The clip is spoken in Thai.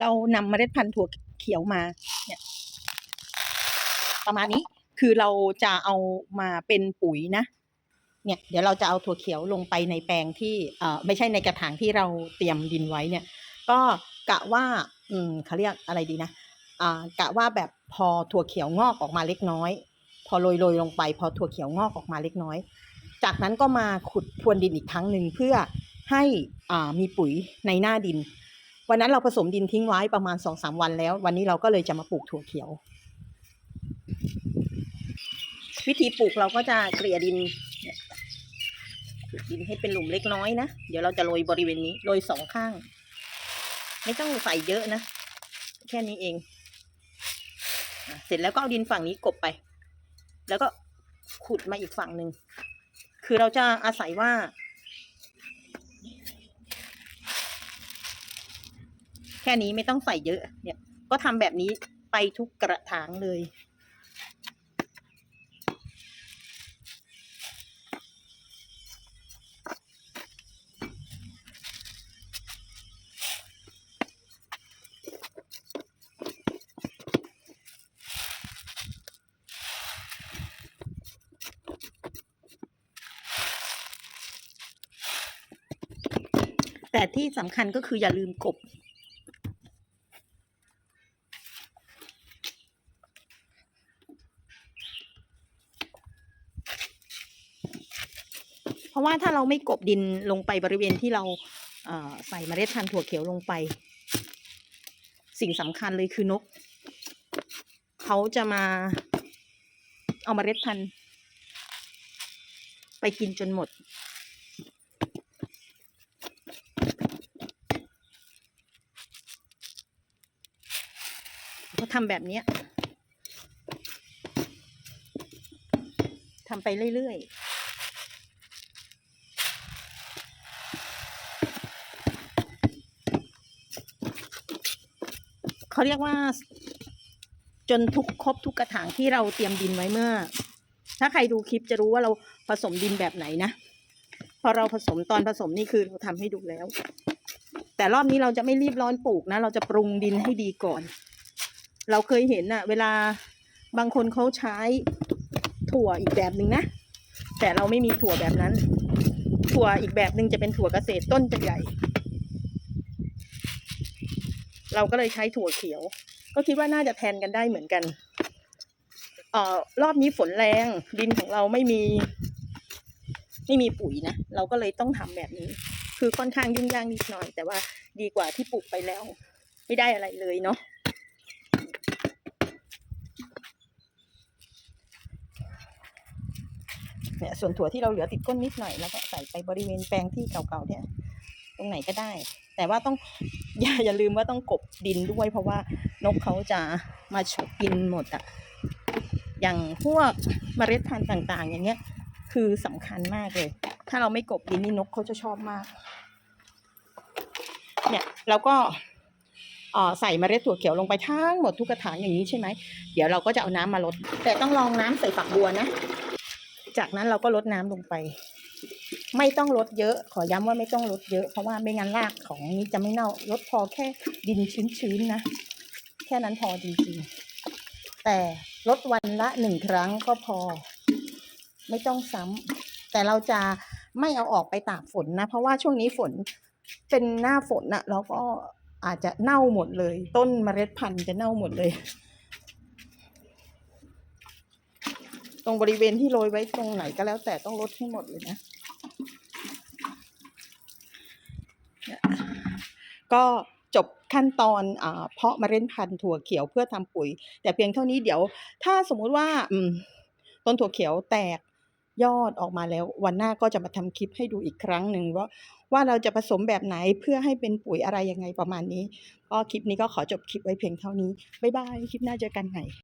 เรานำเมล็ดพันธุ์ถั่วเขียวมาเนี่ยประมาณนี้คือเราจะเอามาเป็นปุ๋ยนะเนี่ยเดี๋ยวเราจะเอาถั่วเขียวลงไปในแปลงที่เอ่อไม่ใช่ในกระถางที่เราเตรียมดินไว้เนี่ย ก็กะว่าอืมเขาเรียกอะไรดีนะอ่ากะว่าแบบพอถั่วเขียวงอกออกมาเล็กน้อย พอโรยโรยลงไป พอถั่วเขียวงอกออกมาเล็กน้อย จากนั้นก็มาขุดพรวนดินอีกครั้งหนึ่งเพื่อให้อ่ามีปุ๋ยในหน้าดิน วันนั้นเราผสมดินทิ้งไว้ประมาณสองสามวันแล้ว วันนี้เราก็เลยจะมาปลูกถั่วเขียว วิธีปลูกเราก็จะเกลี่ยดินเนี่ยดินให้เป็นหลุมเล็กน้อยนะ เดี๋ยวเราจะโรยบริเวณนี้โรยสองข้าง ไม่ต้องใส่เยอะนะ แค่นี้เอง เสร็จแล้วก็เอาดินฝั่งนี้กบไป แล้วก็ขุดมาอีกฝั่งหนึ่ง คือเราจะอาศัยว่า แค่นี้ไม่ต้องใส่เยอะ เนี่ย ก็ทำแบบนี้ไปทุกกระถางเลย แต่ที่สำคัญก็คืออย่าลืมกบ ราะว่าถ้าเราไม่กบดินลงไปบริเวณที่เราเใส่เมล็ดพันธุ์ถั่วเขียวลงไป สิ่งสำคัญเลยคือนก เขาจะมาเอาเมล็ดพันธุ์ไปกินจนหมด ก็ทำแบบนี้ทำไปเรื่อย ๆ เขาเรียกว่า จนทุกครบทุกกระถางที่เราเตรียมดินไว้เมื่อ ถ้าใครดูคลิปจะรู้ว่าเราผสมดินแบบไหนนะ พอเราผสมตอนผสมนี่คือเราทำให้ดูแล้ว แต่รอบนี้เราจะไม่รีบร้อนปลูกนะ เราจะปรุงดินให้ดีก่อน เราเคยเห็นอะเวลาบางคนเขาใช้ถั่วอีกแบบหนึ่งนะ แต่เราไม่มีถั่วแบบนั้น ถั่วอีกแบบหนึ่งจะเป็นถั่วเกษตรต้นจะใหญ่ เราก็เลยใช้ถั่วเขียว ก็คิดว่าน่าจะแทนกันได้เหมือนกันเอ่อรอบนี้ฝนแรงดินของเราไม่มี ไม่มีปุ๋ยนะ เราก็เลยต้องทำแบบนี้ คือค่อนข้างยุ่งยากนิดหน่อย แต่ว่าดีกว่าที่ปลูกไปแล้ว ไม่ได้อะไรเลยเนาะเนี่ยส่วนถั่วที่เราเหลือติดก้นนิดหน่อยแล้วก็ใส่ไปบริเวณแปลงที่เก่าๆเนี่ย รงไหนก็ได้ แต่ว่าต้องอย่าอย่าลืมว่าต้องกบดินด้วย เพราะว่านกเขาจะมาฉกกินหมดอะอย่างพวกเมล็ดพันธุ์ต่าง ๆ อย่างเงี้ย คือสำคัญมากเลย ถ้าเราไม่กบดินนี่นกเขาจะชอบมาก เนี่ยเราก็ใส่เมล็ดถั่วเขียวลงไปทั้งหมดทุกกระถางอย่างนี้ใช่ไหม เดี๋ยวเราก็จะเอาน้ำมาลด แต่ต้องลองน้ำใส่ฝักบัวนะ จากนั้นเราก็ลดน้ำลงไป ไม่ต้องลดเยอะ ขอย้ำว่าไม่ต้องลดเยอะ เพราะว่าไม่งั้นรากของนี้จะไม่เน่าลดพอแค่ดินชื้นๆนะ แค่นั้นพอจริงๆ แต่ลดวันละหนึ่งครั้งก็พอ ไม่ต้องซ้ำแต่เราจะไม่เอาออกไปตากฝนนะ เพราะว่าช่วงนี้ฝนเป็นหน้าฝนนะเราก็อาจจะเน่าหมดเลย ต้นเมล็ดพันธุ์จะเน่าหมดเลย ตรงบริเวณที่โรยไว้ตรงไหนก็แล้วแต่ต้องลดให้หมดเลยนะเนี่ย ก็จบขั้นตอนอเพาะเมล็ดพันธุ์ถั่วเขียวเพื่อทำปุ๋ย แต่เพียงเท่านี้เดี๋ยวถ้าสมมุติว่าต้นถั่วเขียวแตกยอดออกมาแล้ว วันหน้าก็จะมาทำคลิปให้ดูอีกครั้งหนึ่งว่าว่าเราจะผสมแบบไหนเพื่อให้เป็นปุ๋ยอะไรยังไงประมาณนี้ก็คลิปนี้ก็ขอจบคลิปไว้เพียงเท่านี้บ๊ายบายคลิปหน้าเจอกันใหม่